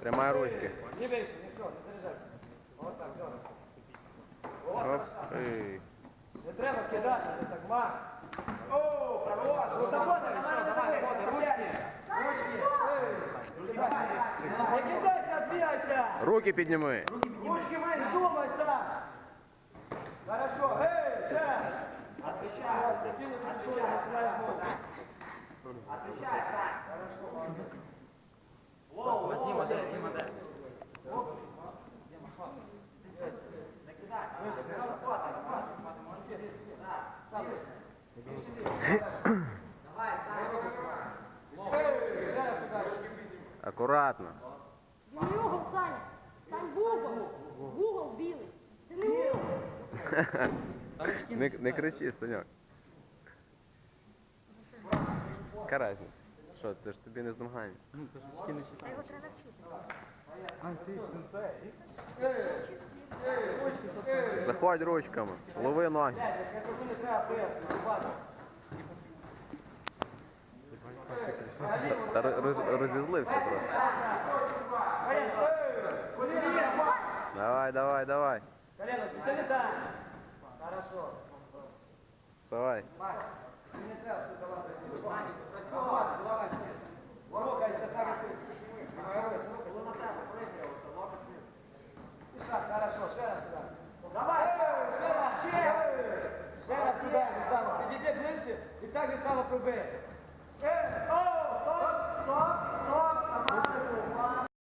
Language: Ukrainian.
Тримай ручки. Не бейся, не все, не заряжайся. Вот так, дёрнай. Вот, хорошо. Не треба кидатися, так ма. О, хорош. Вот так вот, давай, давай, ручки. Ручки. Не кидайся, отбивайся. Руки підніми. Ручки маєш дома, Саш. Акуратно. Не угол, Саня. Сань в угол. В угол білий. Це не угол. Не, не кричи, Саньок. Каразі. Що, це ж тобі не змагання. А його треба вчити. Обходь ручками, лови ноги. Та роз, розізлився просто. Давай, давай, давай. Колено, не так. Хорошо. Давай. Не треба, що за вас Então, e tá, estava para o.